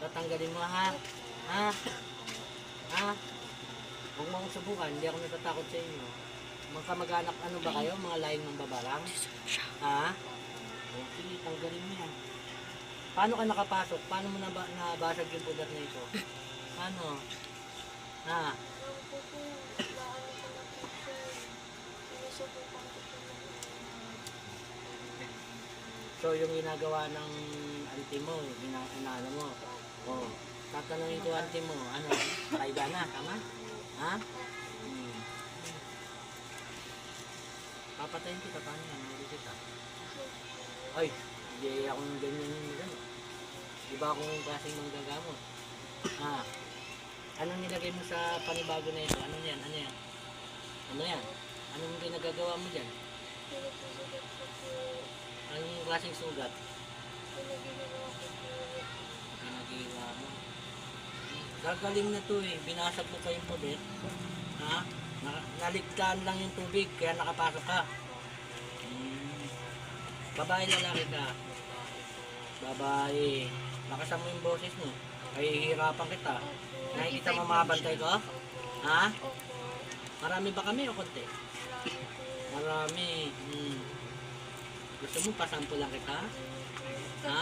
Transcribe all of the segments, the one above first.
Tatanggalin mo ha. Ha? Ha? Huwag mo akong subukan, hindi ako natatakot sa inyo. Mga kamag-anak, ano ba kayo? Mga laing ng babarang? Ha? O, sige, tanggalin mo yan. Paano ka nakapasok? Paano mo naba, nabasag yung pudar na ito? Paano? Ha? So, yung ginagawa ng auntie mo, ina inaano mo, oh, tatanungin ko auntie mo, ano, kaiga na, tama? Ha? Hmm. Papatayin kita, paano yan? Hindi kita. Ay, hindi ako ng ganyan yung gano'n. Iba akong klaseng manggagamot. Ha? Anong nilagay mo sa panibago na ito? Ano yan? Ano yan? Ano yan? Anong ginagagawa mo dyan? Anong klaseng sugat? Ginagawa mo. Gagaling na to eh. Binasag mo pa yung. Ha? Na naligtaan lang yung tubig kaya nakapasok ka. Hmm. Babae lalaki ka. Babae. Lakasan mo yung boses mo. Ay hihirapan kita. Nakikita mo mga bantay ko? Ha? Marami ba kami o konti? Marami. Hmm. Gusto mo pasampo lang kita? Ha?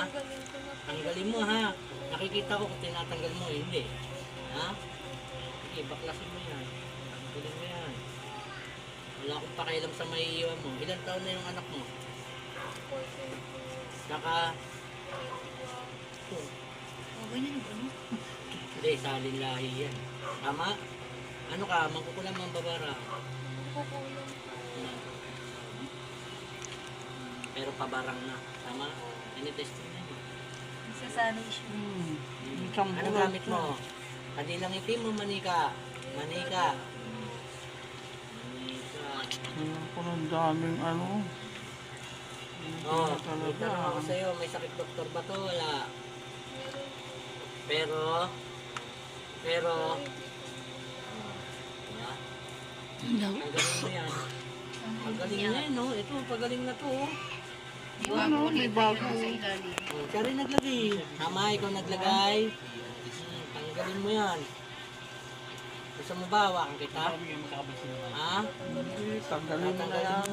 Tanggalin mo ha. Nakikita ko kung tinatanggal mo, eh, hindi. Ha? Sige, baklasin mo yan. Tanggalin mo yan. Wala akong pakialam sa may iwan mo. Ilan taon na yung anak mo? Saka, oh, Okay na ano? hindi, salin lahi yan. Tama? Ano ka, mangkukulam ang babara. Hmm. Pero pabarang na. Tama? Tinitest mo na siya. Hmm. Isang Ano bulat gamit mo? Kadilang itim mo, manika. Manika. Manika. Ayun ko ng daming ano. Oh, may tanong ako sa'yo, may sakit doktor ba to? Wala. Pero, pero, wala. Pagaling mo yan. Pagaling na yan, no? Ito, pagaling na to, oh. Ano, may bago. sa? Oh, siya rin naglagay. Tama, ikaw naglagay. Tanggalin mo yan. Gusto mo ba, hawakan kita? Ha? Hindi, tanggalin mo na yan.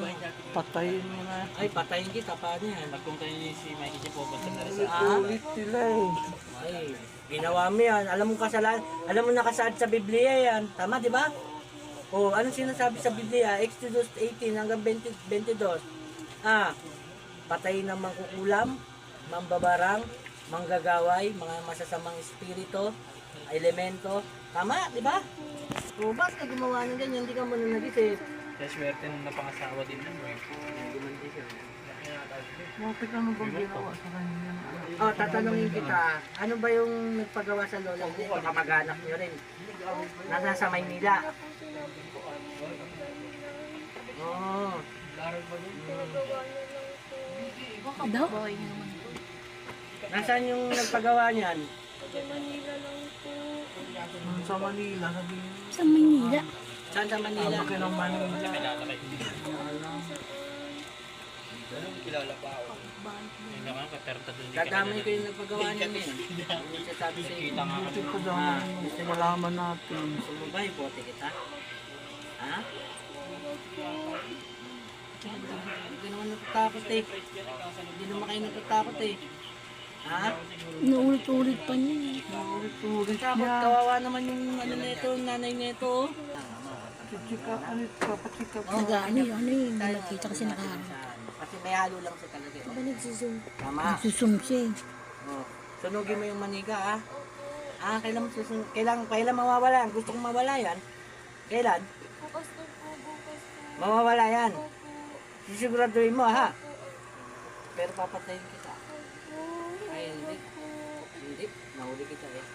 Patayin mo na. Ay, patayin kita. Paano yan? Kung tayo si Mikey siya po, basta na Ah? Ulit sila eh. Ay, ginawa mo yan. Alam mo kasalan, alam mo nakasaad sa Biblia yan. Tama, di ba? O, anong sinasabi sa Biblia? Exodus 18 hanggang 20, 22. Ah, patayin ng mangkukulam, mambabarang, manggagaway, mga masasamang espiritu, elemento. Tama, di ba? O, bakit ka gumawa ng ganyan? Hindi ka muna nag-isip. Kaya swerte nung napangasawa din nun. eh. Bakit ano bang ginawa sa kanya? Oh, tatanungin kita, ano ba yung nagpagawa sa lola niyo? Baka mag-anak niyo rin. Nasa sa Maynila. Oh. Daw? Boy naman. Nasaan yung nagpagawa niyan? Sa Manila, sabihin mo. Sa Manila. Saan sa Manila? Bakit ng Manila? Kilala pa ako. Yun naman, katerta doon. Dadamay ko yung nagpagawa niyan eh. Sasabi sa iyo. Ito pa daw ang malaman natin. Gusto mo ba ibote kita? Ha? Hindi naman natatakot eh. Hindi naman kayo natatakot eh. Ha? Inuulit-ulit pa niya. eh. Ulit-ulit Takot kawawa naman yung ano nito, nanay nito. oh. Chichika, ano. Nag-ano yun, ano yun, nakita kasi nakaharap. Kasi may halo lang sa talaga. eh. Ba nagsusum? Tama. Nagsusum siya eh. Oh. Sunugin mo yung manika ah. Ah, kailan mo susun kailan kailan mawawala yan? Gusto kong mawala yan. Kailan? Bukas na po, bukas. Mawawala yan. Sisiguraduhin mo ha. Pero papatayin kita. Ay, hindi. Hindi. Nahuli kita eh.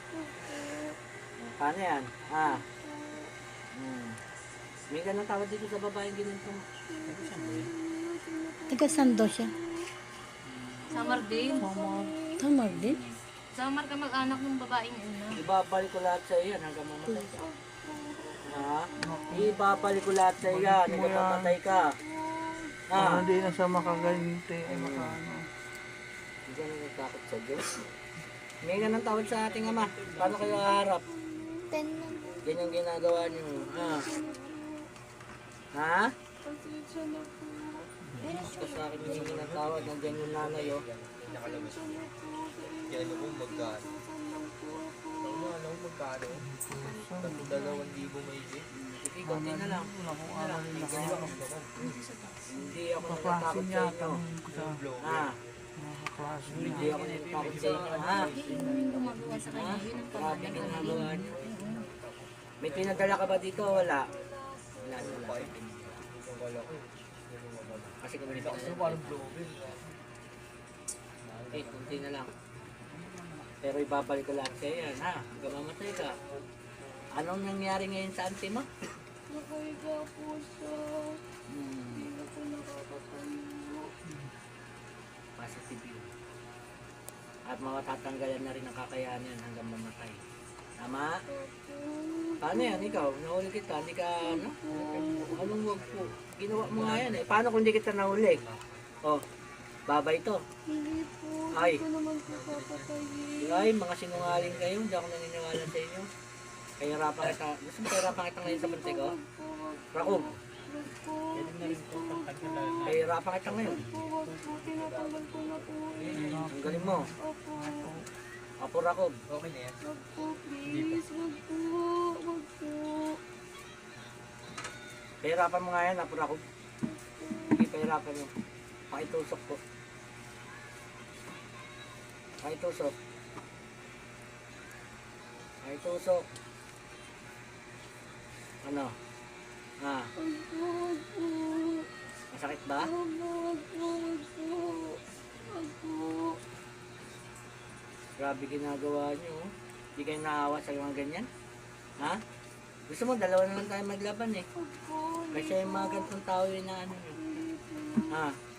Paano yan? Ah. Hmm. May ganang tawad dito sa babaeng ginanto mo. Taga Sando siya. Samar din. Tamar din. Samar ka mag-anak ng babaeng una. Ibabalik ko lahat sa iyo hanggang mamatay ka. Ha? Ibabalik ko lahat sa iyo hanggang mamatay ka. Ha? Para hindi na siya makaganti. Ay, makano. Hindi ka natatakot sa Diyos. May ka ng tawad sa ating ama. Paano kayo haharap? Ganyan ginagawa niyo. Ha? Ha? Pasensya na po. Gusto sa akin humingi ng tawad. Nandiyan yung nanay, oh. Pasensya na po. Kaya ano kung magkano? Ano, ano kung magkano? Tatlo dalawang libo may. Sige, konti na lang. Hindi natatakot sa yata inyo. sa Hindi ako natatakot sa inyo, ha? Yun yung gumagawa sa kanya. Yun ang Grabe ginagawa niyo. May pinadala ka ba dito? Wala. Wala, wala. Kasi kung parang blowin? Eh, kunti na lang. Pero ibabalik ko lang sa'yo yan, ha? Hanggang mamatay ka. Anong nangyari ngayon sa auntie mo? Nakahiga po siya. Hmm, At matatanggalan na rin ang kakayanan hanggang mamatay. Tama? Paano yan? Ikaw, nahuli kita, hindi ka, ano? Anong wag po? Ginawa mo nga yan eh. Paano kung hindi kita nahuli? Oh, babay to. Hindi po. Ay. Hindi ko naman po papatayin. Ay, mga sinungaling kayo, hindi ako naniniwala sa inyo. Kahirapan kita. Gusto mo kahirapan kita ngayon sa bantay ko? Wag pagtagdagan. kahirapan kita ngayon. Tinatanggal ko na po. eh. Ang galing mo. Opo. Apo Rakob, Okay na yan. Wag po, please. Wag po. Wag po. kahirapan mo nga yan, Apo Rakob. Sige, kahirapan mo. Pakitusok po. Pakitusok. Pakitusok. Ano? Ah, Po. masakit ba? Grabe ginagawa niyo. oh. Hindi kayo naawa sa mga ganyan? Ha? Gusto mo, dalawa na lang tayo maglaban eh. Kasi yung mga ganitong tao yun na ano nyo. Ha?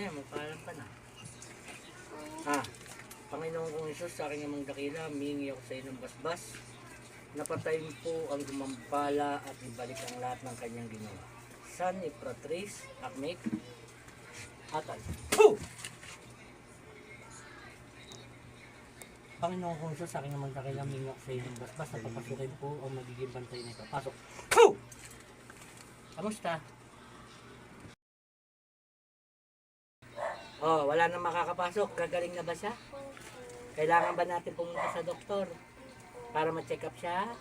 Yan? Magpaalam ka na. Ha? Panginoon kong Isus, sa aking amang dakila, humingi ako sa iyo ng basbas. Napatayin po ang gumampala at ibalik ang lahat ng kanyang ginawa. San Ipratris, Akmek, Atal. Puh! Panginoon kong Isus, sa aking amang dakila, humingi ako sa iyo ng basbas na papasukin po ang magiging bantay nito. Pasok. Puh! Kamusta? Oh, wala nang makakapasok. Gagaling na ba siya? Kailangan ba natin pumunta sa doktor para ma-check up siya?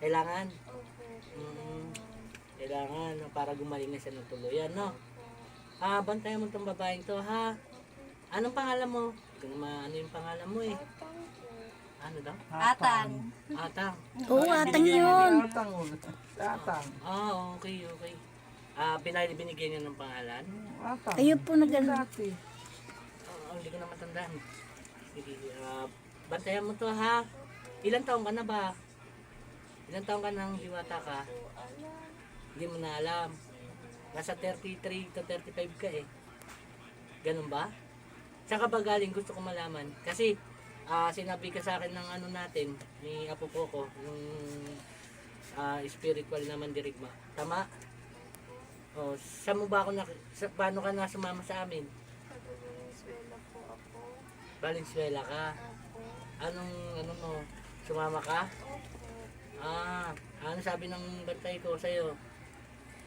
Kailangan. Mm, kailangan no, para gumaling na siya ng tuluyan, no? Ah, bantayan mo tong babaeng to, ha? Anong pangalan mo? Ano yung pangalan mo eh? Ano daw? Atang. Atang. Oo, atang yun. Tatang. Tatang. Ah, okay, okay. Ah, pinali binigyan niya ng pangalan? Tatang. Ayun po nag Dati. Oo, hindi ko na matandaan. Sige, ah, bantayan mo to ha. Ilan taong ka na ba? Ilan taong ka nang hiwata ka? Hindi mo na alam. Nasa 33 to 35 ka eh. Ganun ba? Saan ka ba galing? Gusto ko malaman. Kasi ah, sinabi ka sa akin ng ano natin, ni Apo Coco, yung ah, spiritual naman dirigma. Tama? Oh, saan mo ba ako na, sa, paano ka na sumama sa amin? Venezuela po ako. Valenzuela ka. Anong, ano mo, sumama ka? Ah, ano sabi ng bantay ko sa'yo?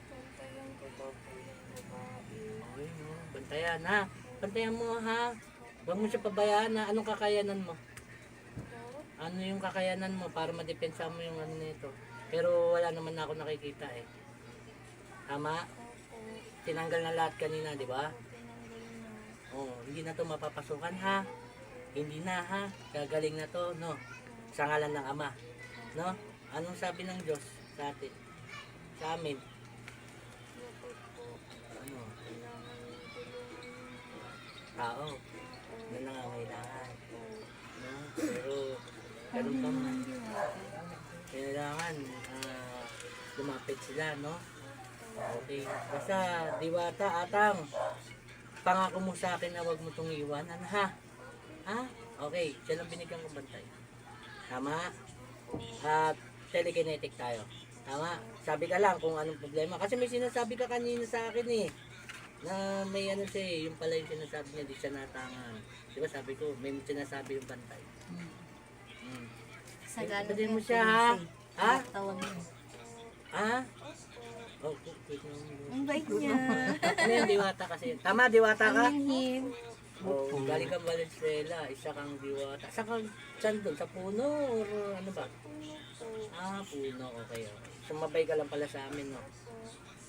Bantayan ko daw po yung babae. Ay, no, bantayan ha. Bantayan mo ha. Huwag mo siya pabayaan na anong kakayanan mo. Ano yung kakayanan mo para madepensa mo yung ano nito. Pero wala naman na ako nakikita eh. Tama? Tinanggal na lahat kanina, di ba? Oh, hindi na to mapapasukan ha. Hindi na ha. Gagaling na to, no? Sa ngalan ng Ama. No? Anong sabi ng Diyos sa atin? Sa amin? Ano? Tao. Na nangangailangan. No? Pero, ganun pa man. Kailangan, ah, lumapit sila, no? Okay. Basta, diwata, atang. Pangako mo sa akin na wag mo itong iwanan, ha? Ha? Okay, siya lang binigyan ko bantay. Tama? At telekinetic tayo. Tama? Sabi ka lang kung anong problema. Kasi may sinasabi ka kanina sa akin eh. Na may ano siya eh, yung pala yung sinasabi niya, di siya natangan. Di ba sabi ko, may sinasabi yung bantay. Mm. Sagana Sabihin mo siya ha? Ha? Tawag mo. Ha? Oh. Ang bait niya. Ano yung diwata kasi? Tama, diwata ka? Ang. Oh, galing kang Valenzuela, isa kang diwata. Sa kang saan doon? Sa puno or ano ba? Ah, puno. Okay, okay. Sumabay ka lang pala sa amin, no?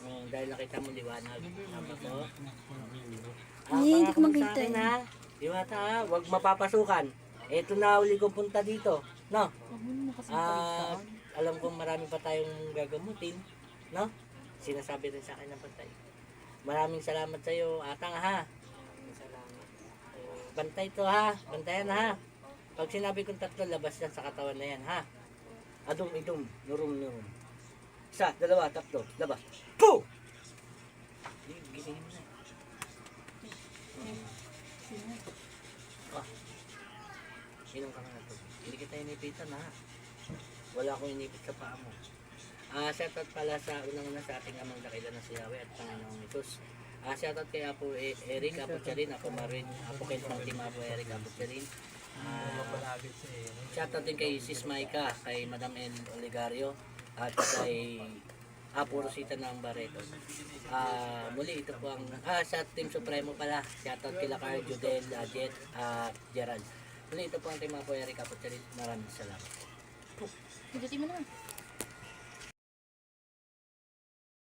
Oh, dahil nakita mo liwanag. Tama ko? Ah, Eh, hindi ko pangako makita akin, eh. ha? Diwata, ha? Huwag mapapasukan. Ito na uli kong punta dito. No? Ah, alam kong marami pa tayong gagamutin, no? Sinasabi rin sa akin ng pantay. Maraming salamat sa iyo, Atang ha. Maraming Salamat. Bantay to ha, bantayan ha. Pag sinabi kong tatlo, labas yan sa katawan na yan ha. Adum, idum, nurum, nurum. Isa, dalawa, tatlo, labas. Po! Gisingin mo na. Ah. Inom ka nga to. Hindi kita inipitan ha. Wala akong inipit sa paa mo. Ah, shoutout pala sa unang-una sa ating amang dakila ng Siyawe at Panginoong Isus. Ah, shoutout kay Apo E- Eric, Apo Charin, Apo Marin, Apo Kent ng Team Apo Eric, Apo Charin. Ah, shoutout din kay Sis Maika, kay Madam El Oligario, at kay Apo Rosita ng Barreto. Ah, muli ito po ang ah sa Team Supremo pala. Shoutout kila Carl Judel, uh, Jet, at Gerald. Muli ito po ang Team Apo Eric, Apo Charin. Maraming salamat. Pindutin mo na.